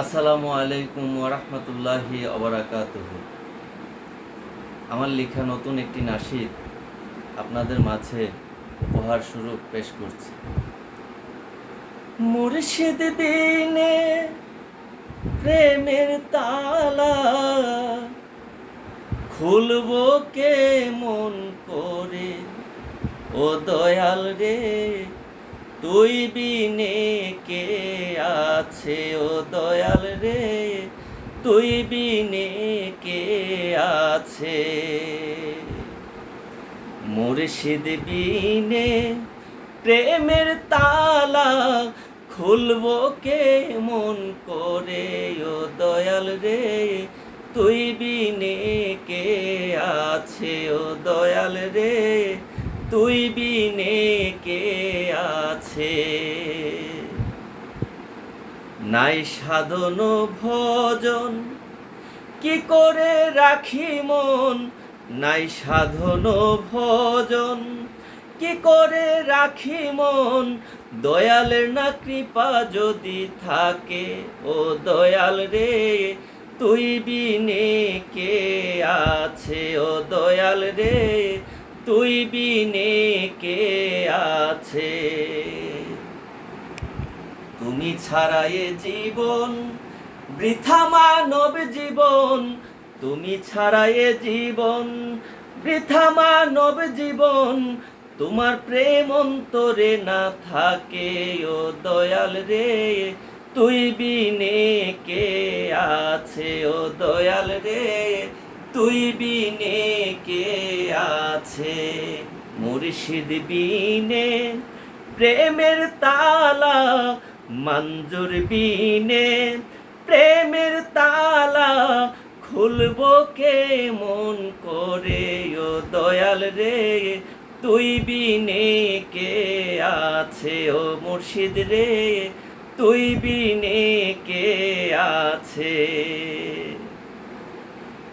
আসসালামু আলাইকুম ওরহমতুল্লাহি অবরাকাত আমার লেখা নতুন একটি নাসিদ আপনাদের মাঝে উপহার স্বরূপ পেশ করছি। মুর্শিদ দিনে প্রেমের তালা খুলব কে মন করে? ও দয়াল রে তুই বিনে কে আছে ও দয়াল রে? তুই বিনে কে আছে? মুর্শিদ বিনে প্রেমের তালা খুলব কে মন করে ও দয়াল রে? তুই বিনে কে আছে ও দয়াল রে? তুই বিনে আছে। নাই সাধন ভজন, কি করে রাখি মন? নাই সাধন ভজন, কি করে রাখি মন? দয়ালের না কৃপা যদি থাকে, ও দয়াল রে, তুই বিনে কে আছে? ও দয়াল রে, তুই বিনে কে আছে? তুমি ছাড়া জীবন, বৃথা মানব জীবন। তুমি ছাড়া জীবন, বৃথা মানব জীবন। তোমার প্রেম অন্তরে না থাকে, ও দয়াল রে। তুই বিনে কে আছে, ও দয়াল রে। তুই বিনে কে আছে, মুর্শিদ বিনে। প্রেমের তালা মঞ্জুর বিনে প্রেমের তালা খুলবো কে মন করে? ও দয়াল রে, তুই বিনে কে আছে? ও মুর্শিদ রে, তুই বিনে কে আছে?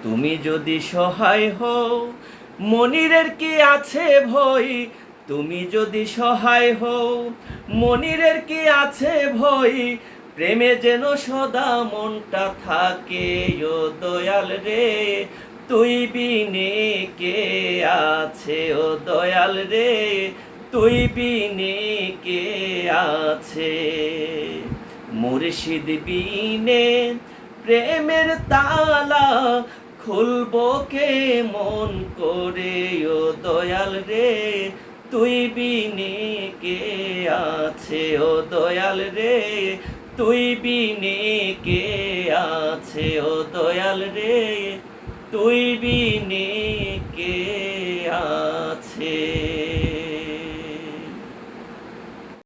তুমি যদি সহায় হও, মনিরের কি আছে ভয়? তুমি যদি সহায় হও, মনিরের কি আছে ভয়? প্রেমে যেন সদা মনটা থাকে, ও দয়াল রে। তুই বিনে কে আছে, ও দয়াল রে? তুই বিনে কে আছে? মুর্শিদ বিনে প্রেমের তালা খুলব কে মন করে, ও দয়াল রে। তুই বিনে কে আছে ও দয়াল রে? তুই বিনে কে আছে ও দয়াল রে? তুই বিনে